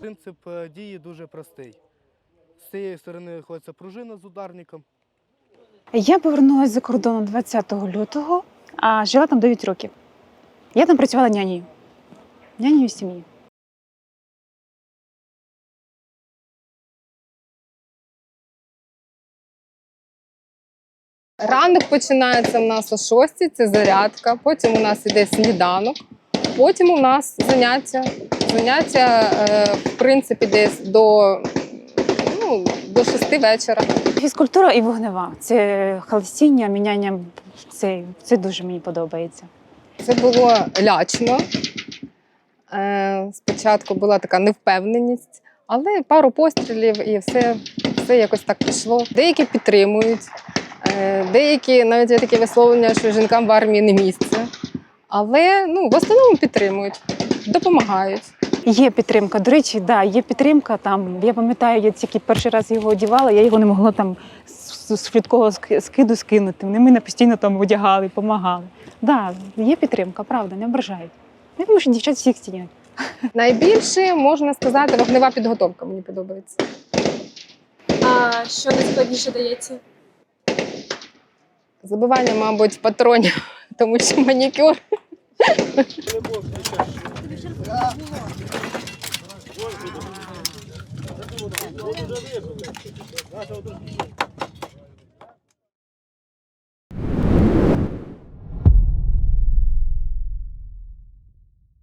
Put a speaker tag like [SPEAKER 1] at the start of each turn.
[SPEAKER 1] Принцип е, дії дуже простий. З цієї сторони знаходиться пружина з ударником.
[SPEAKER 2] Я повернулася за кордону 20 лютого, а жила там 9 років. Я там працювала нянею. Нянею сім'ї.
[SPEAKER 3] Ранок починається в нас о 6, це зарядка, потім у нас іде сніданок, потім у нас заняття. Заняття, е, в принципі, десь до, ну, до 6 вечора.
[SPEAKER 2] Фізкультура і вогнева. Це халестіння, міняння. Це, це дуже мені подобається.
[SPEAKER 3] Це було лячно. Е, спочатку була така невпевненість, але пару пострілів і все, все якось так пішло. Деякі підтримують, деякі навіть є таке висловлення, що жінкам в армії не місце. Але ну, в основному підтримують, допомагають.
[SPEAKER 2] Є підтримка. До речі, да, є підтримка. Там я пам'ятаю, я тільки перший раз його одягала, я його не могла там з з швидкого скиду скинути. Вони мене постійно там одягали, допомагали. Да, є підтримка, правда, не ображають. Я думаю, що дівчат всіх стінять.
[SPEAKER 3] Найбільше можна сказати, вогнева підготовка мені подобається.
[SPEAKER 4] А що найскладніше дається?
[SPEAKER 3] Забивання, мабуть, патронів, тому що манікюр.